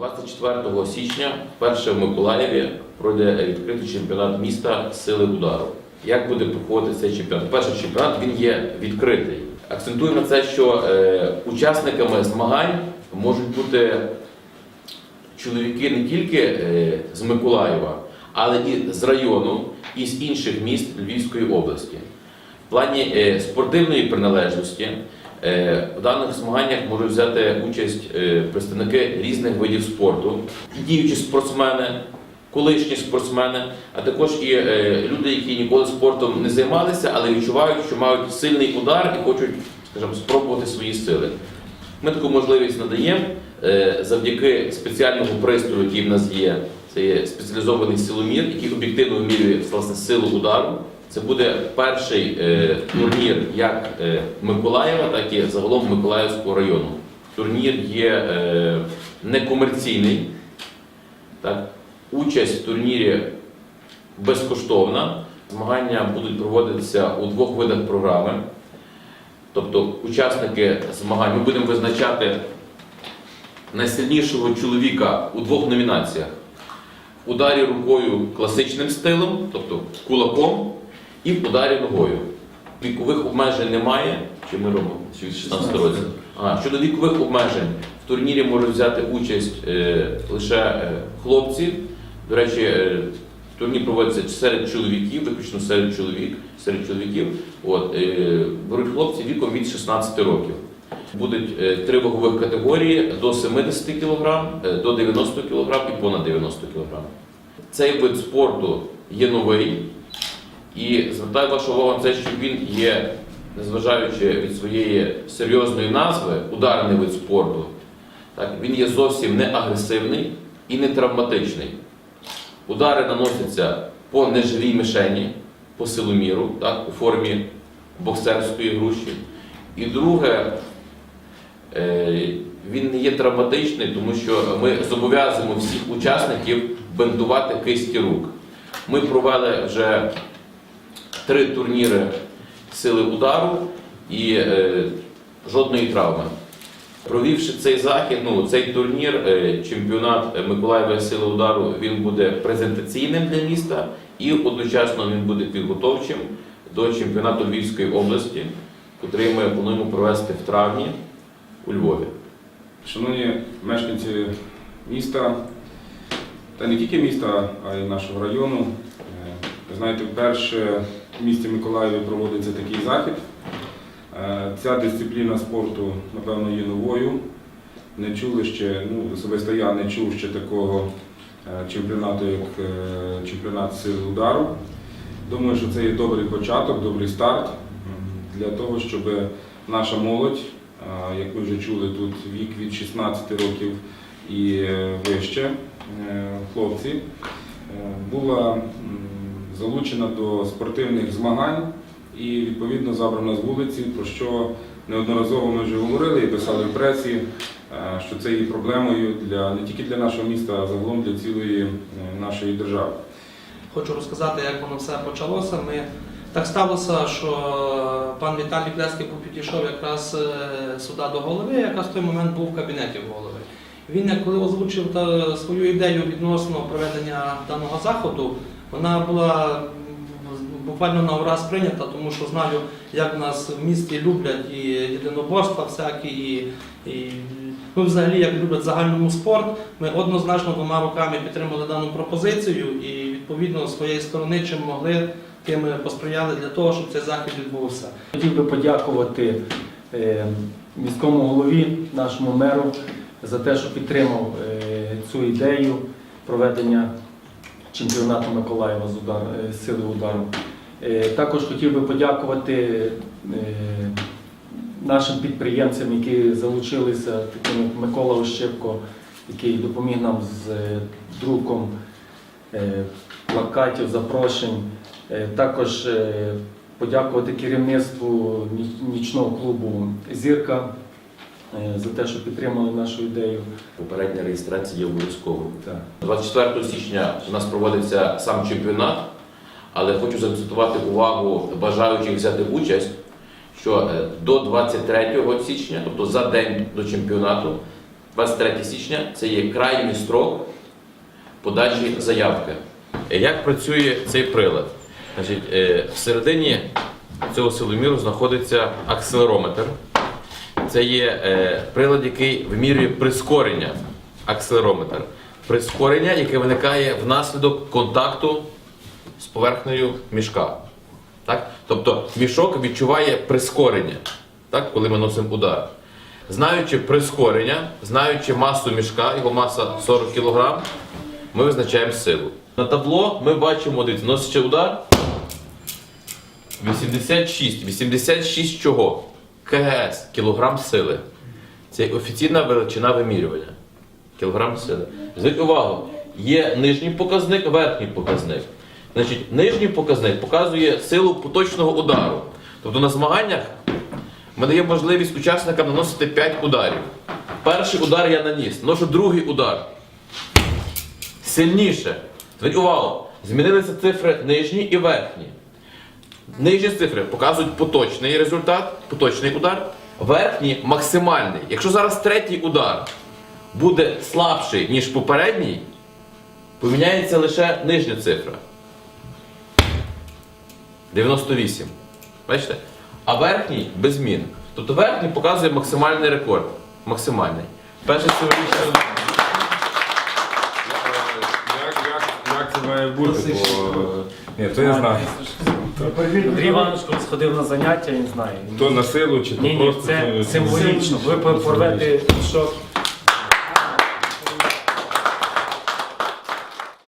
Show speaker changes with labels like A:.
A: 24 січня вперше в Миколаєві пройде відкритий чемпіонат міста сили удару. Як буде проходити цей чемпіонат? Перший чемпіонат він є відкритий. Акцентую на це, що е, учасниками змагань можуть бути чоловіки не тільки е, з Миколаєва, але і з району, і з інших міст Львівської області. Плані е, спортивної приналежності е, в даних змаганнях можуть взяти участь е, представники різних видів спорту, і діючі спортсмени, колишні спортсмени, а також і люди, які ніколи спортом не займалися, але відчувають, що мають сильний удар і хочуть, скажімо, спробувати свої сили. Ми таку можливість надаємо завдяки спеціальному пристрою, який в нас є. Це є спеціалізований силомір, який об'єктивно вимірює власне силу удару. Це буде перший е, турнір як е, Миколаєва, так і загалом Миколаївського району. Турнір є е, некомерційний. Так. Участь в турнірі безкоштовна. Змагання будуть проводитися у двох видах програми. Тобто учасники змагань ми будемо визначати найсильнішого чоловіка у двох номінаціях: ударі рукою класичним стилем, тобто кулаком, і в ударі ногою. Вікових обмежень немає. Чи ми робимо 16 років? А, щодо вікових обмежень, в турнірі можуть взяти участь е, лише е, хлопці. До речі, е, турнір проводиться серед чоловіків, виключно серед чоловік, серед чоловіків. От, е, беруть хлопці віком від 16 років. Будуть е, три вагових категорії до 70 кг, е, до 90 кг і понад 90 кг. Цей вид спорту є новий. І звертаю вашу увагу на те, що він є, незважаючи від своєї серйозної назви, ударний вид спорту. Так, він є зовсім не агресивний і не травматичний. Удари наносяться по неживій мишені, по силоміру, так, у формі боксерської груші. І друге, е, він не є травматичний, тому що ми зобов'язуємо всіх учасників бинтувати кисті рук. Ми провели вже три турніри сили удару і е, жодної травми. Провівши цей захід, ну цей турнір, е, чемпіонат Миколаєва сили удару, він буде презентаційним для міста і одночасно він буде підготовчим до чемпіонату Львівської області, який ми плануємо провести в травні у Львові.
B: Шановні мешканці міста, та не тільки міста, а й нашого району. Е, Ви знаєте, вперше в місті Миколаєві проводиться такий захід. Е, Ця дисципліна спорту, напевно, є новою. Не чули ще, ну, особисто я не чув ще такого е, чемпіонату, як е, чемпіонат сил удару. Думаю, що це є добрий початок, добрий старт для того, щоб наша молодь, як ви вже чули, тут вік від 16 років і вище хлопці, була залучена до спортивних змагань і відповідно забрана з вулиці, про що неодноразово ми вже говорили і писали в пресі, е, що це є проблемою для не тільки для нашого міста, а загалом для цілої е, нашої держави.
C: Хочу розказати, як воно все почалося. Ми так сталося, що пан Віталій Плесків був підійшов якраз е, сюди до голови, якраз в той момент був в кабінеті голови. Він, коли озвучив свою ідею відносно проведення даного заходу, вона була буквально на ураз прийнята, тому що знаю, як нас в місті люблять і єдиноборства всякі, і, і ну, взагалі як люблять загальному спорт. Ми однозначно двома руками підтримали дану пропозицію і відповідно з своєї сторони, чим могли, тим посприяли для того, щоб цей захід відбувся.
D: Хотів би подякувати е, міському голові, нашому меру, за те, що підтримав е, цю ідею проведення чемпіонату Миколаєва з удар, е, сили удару. Е, Також хотів би подякувати е, нашим підприємцям, які залучилися, таким як Микола Ощепко, який допоміг нам з друком плакатів, запрошень. Також подякувати керівництву нічного клубу Зірка за те, що підтримали нашу ідею.
A: Попередня реєстрація є обов'язковою. 24 січня у нас проводиться сам чемпіонат, але хочу заакцентувати увагу бажаючих взяти участь, що е, до 23 січня, тобто за день до чемпіонату, 23 січня це є крайній строк подачі заявки. Е, Як працює цей прилад? Значить, е, всередині цього силоміру знаходиться акселерометр. Це є е, прилад, який вимірює прискорення акселерометр. Прискорення, яке виникає внаслідок контакту з поверхнею мішка. Так? Тобто мішок відчуває прискорення, так? коли ми носимо удар. Знаючи прискорення, знаючи масу мішка, його маса 40 кг, ми визначаємо силу. На табло ми бачимо, дивіться, носячи удар 86. 86 чого? КГС, кілограм сили. Це офіційна величина вимірювання. Кілограм сили. Зверніть увагу, є нижній показник, верхній показник. Значить, нижній показник показує силу поточного удару. Тобто на змаганнях ми даємо можливість учасникам наносити 5 ударів. Перший удар я наніс, ношу другий удар. Сильніше. Зверніть увагу, змінилися цифри нижні і верхні. Нижні цифри показують поточний результат, поточний удар, верхній максимальний. Якщо зараз третій удар буде слабший, ніж попередній, поміняється лише нижня цифра. 98. Бачите? А верхній без змін. Тобто верхній показує максимальний рекорд. Максимальний. Перший символічний.
B: Як, як, як це має бути? Бо... Ні, то я знаю.
D: Андрій Іванович, коли сходив на заняття, він знає.
B: То на силу чи то
D: Ні, ні,
B: просто це
D: символічно. Ви порвете мішок